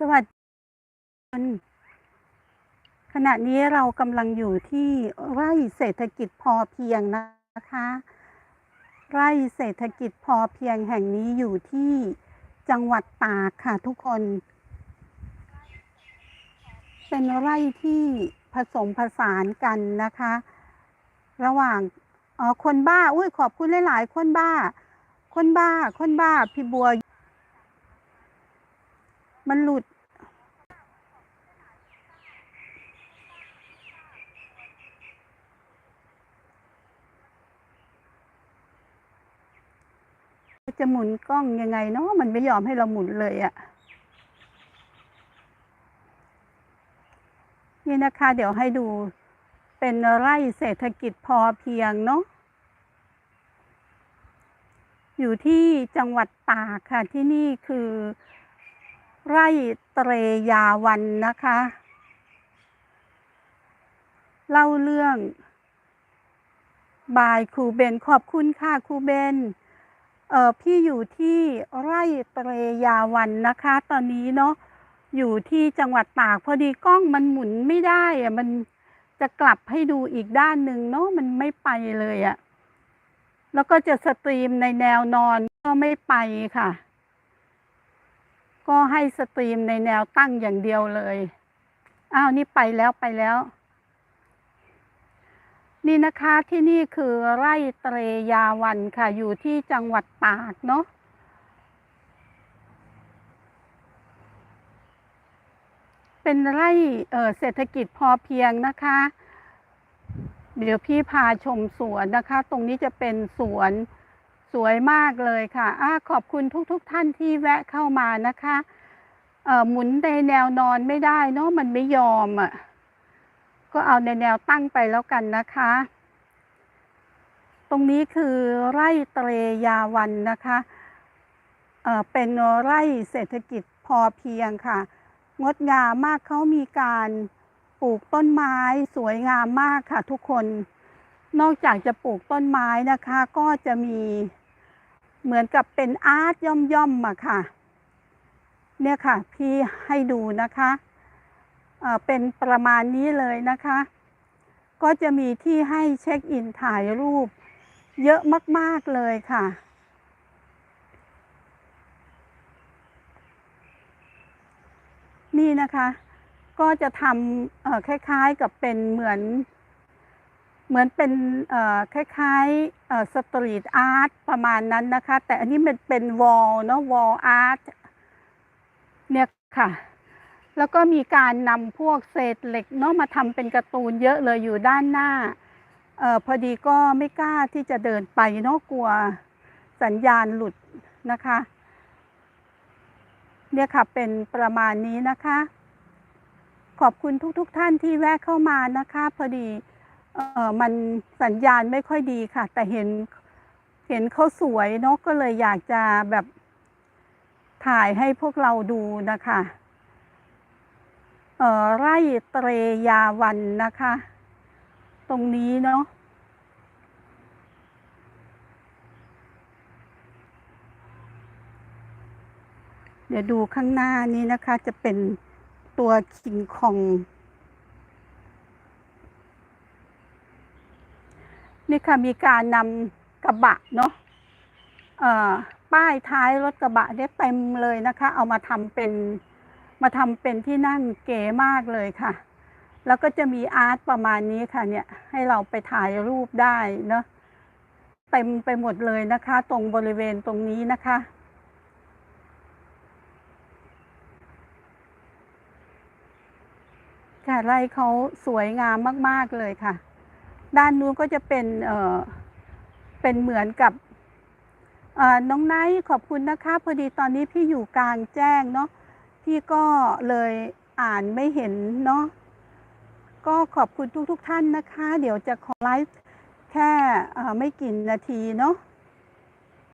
สวัสดีคุณขณะนี้เรากำลังอยู่ที่ไร่เศรษฐกิจพอเพียงนะคะ ไร่เศรษฐกิจพอเพียงแห่งนี้อยู่ที่จังหวัดตากค่ะทุกคน เป็นไร่ที่ผสมผสานกันนะคะ ระหว่างอ๋อคนบ้า อุ้ยขอบคุณหลาย ๆ คนบ้า คนบ้า คนบ้าพี่บัว มันหลุด จะหมุนกล้องยังไงเนาะมันไม่ยอมให้เราหมุนเลยอะ่ะนี่นะคะ เดี๋ยวให้ดูเป็นไร่เศรษฐกิจพอเพียงเนาะอยู่ที่จังหวัดตากค่ะที่นี่คือ ไร่เตรยาวันนะคะ เล่าเรื่อง บายครูเบนขอบคุณค่ะครูเบนเออพี่อยู่ที่ไร่เตรยาวันนะคะ ตอนนี้เนาะอยู่ที่จังหวัดตากพอดีกล้องมันหมุนไม่ได้อะมันจะกลับให้ดูอีกด้านหนึ่งเนาะมันไม่ไปเลยอะแล้วก็จะสตรีมในแนวนอนก็ไม่ไปค่ะ ก็ให้สตรีมในแนวตั้งอย่างเดียวเลย อ้าวนี่ไปแล้วไปแล้ว นี่นะคะที่นี่คือไร่เตรยาวันค่ะ อยู่ที่จังหวัดตากเนาะเป็นไร่เเศรษฐกิจพอเพียงนะคะ เดี๋ยวพี่พาชมสวนนะคะ ตรงนี้จะเป็นสวน สวยมากเลยค่ะอะขอบคุณทุกๆทท่านที่แวะเข้ามานะคะหมุนในแนวนอนไม่ได้เนาะมันไม่ยอมอะก็เอาในแนวตั้งไปแล้วกันนะคะ ตรงนี้คือไร่เตรยาวันนะคะเเป็นไร่เศรษฐกิจพอเพียงค่ะ งดงามมากเขามีการปลูกต้นไม้สวยงามมากค่ะทุกคน นอกจากจะปลูกต้นไม้นะคะ ก็จะมีเหมือนกับเป็นอาร์ตย่อมๆมาค่ะ เนี่ยค่ะ พี่ให้ดูนะคะเป็นประมาณนี้เลยนะคะ ก็จะมีที่ให้เช็คอินถ่ายรูป เยอะมาก ๆ เลยค่ะ นี่นะคะ ก็จะทำคล้าย ๆ กับเป็นเหมือน เหมือนเป็นคล้ายๆสตรีทอาร์ตประมาณนั้นนะคะ แต่อันนี้มันเป็นวอลเนาะวอลอาร์ตเนี่ยค่ะ แล้วก็มีการนำพวกเศษเหล็กเนาะมาทำเป็นการ์ตูนเยอะเลยอยู่ด้านหน้าออพอดีก็ไม่กล้าที่จะเดินไปเนาะกลัวสัญญาณหลุดนะคะ เนี่ยค่ะเป็นประมาณนี้นะคะ ขอบคุณทุกๆทท่านที่แวะเข้ามานะคะ พอดี มันสัญญาณไม่ค่อยดีค่ะ แต่เห็นเห็นเขาสวยเนาะก็เลยอยากจะแบบถ่ายให้พวกเราดูนะคะไร่เตรยาวันนะคะ ตรงนี้เนาะเดี๋ยวดูข้างหน้านี้นะคะ จะเป็นตัวคิงคอง นี่ค่ะมีการนำกระบะเนาะป้ายท้ายรถกระบะเนี่ยเต็มเลยนะคะ เอามาทำเป็นมาทำเป็นที่นั่งเก๋มากเลยค่ะ แล้วก็จะมีอาร์ตประมาณนี้ค่ะเนี่ยให้เราไปถ่ายรูปได้เนาะเต็มไปหมดเลยนะคะ ตรงบริเวณตรงนี้นะคะ ค่ะไร่เขาสวยงามมาก ๆ เลยค่ะ ด้านนู้นก็จะเป็นเอ่อเป็นเหมือนกับน้องไนท์ขอบคุณนะคะ พอดีตอนนี้พี่อยู่กลางแจ้งเนาะพี่ก็เลยอ่านไม่เห็นเนาะก็ขอบคุณทุกๆทท่านนะคะ เดี๋ยวจะขอไลฟ์แค่ไม่กี่นาทีเนาะ